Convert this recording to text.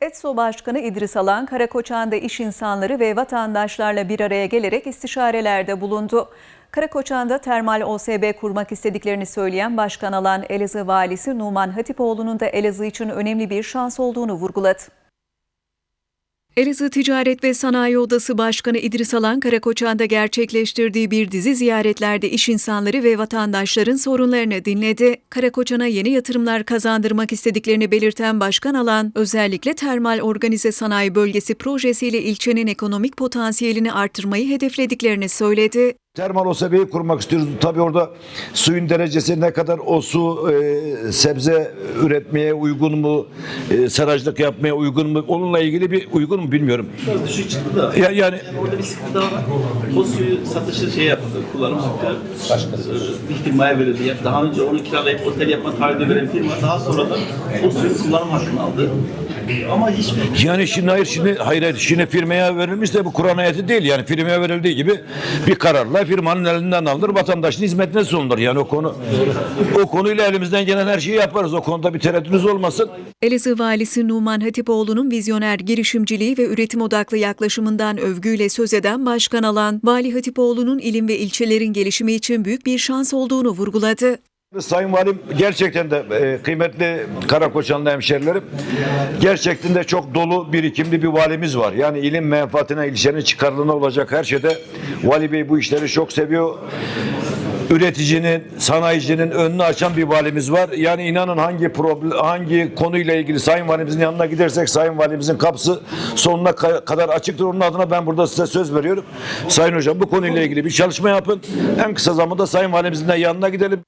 ETSO Başkanı İdris Alan, Karakoçan'da iş insanları ve vatandaşlarla bir araya gelerek istişarelerde bulundu. Karakoçan'da termal OSB kurmak istediklerini söyleyen Başkan Alan, Elazığ Valisi Numan Hatipoğlu'nun da Elazığ için önemli bir şans olduğunu vurguladı. Elazığ Ticaret ve Sanayi Odası Başkanı İdris Alan Karakoçan'da gerçekleştirdiği bir dizi ziyaretlerde iş insanları ve vatandaşların sorunlarını dinledi. Karakoçan'a yeni yatırımlar kazandırmak istediklerini belirten Başkan Alan, özellikle termal organize sanayi bölgesi projesiyle ilçenin ekonomik potansiyelini artırmayı hedeflediklerini söyledi. Termal OSB'yi kurmak istiyoruz. Tabii orada suyun derecesi ne kadar o su e, sebze üretmeye uygun mu, e, seracılık yapmaya uygun mu, onunla ilgili bir uygun mu bilmiyorum. Biraz düşük çıktı da. Ya, yani orada bir sıkıntı daha var. O suyu satışı şey yaptı, kullanım hakkı başkası bir firmaya verildi. Daha önce onu kiralayıp otel yapma taahhüdü veren firma daha sonra da o suyun kullanım hakkını aldı. Ama hiçbir yani şimdi hayır şimdi hayır, hayır şimdi firmaya verilmiş de bu Kur'an ayeti değil yani firmaya verildiği gibi bir kararla firmanın elinden alınır vatandaşın hizmetine sunulur yani o konu o konuyla elimizden gelen her şeyi yaparız o konuda bir tereddütünüz olmasın. Elazığ Valisi Numan Hatipoğlu'nun vizyoner girişimciliği ve üretim odaklı yaklaşımından övgüyle söz eden Başkan Alan, Vali Hatipoğlu'nun ilim ve ilçelerin gelişimi için büyük bir şans olduğunu vurguladı. Sayın Valim gerçekten de e, kıymetli Karakoçanlı hemşerilerim gerçekten de çok dolu birikimli bir valimiz var. Yani ilim menfaatine, ilçenin çıkarlığına olacak her şeyde Vali Bey bu işleri çok seviyor. Üreticinin, sanayicinin önünü açan bir valimiz var. Yani inanın hangi problem, hangi konuyla ilgili Sayın Valimizin yanına gidersek Sayın Valimizin kapısı sonuna ka- kadar açıktır. Onun adına ben burada size söz veriyorum. Sayın Hocam bu konuyla ilgili bir çalışma yapın. En kısa zamanda Sayın Valimizin de yanına gidelim.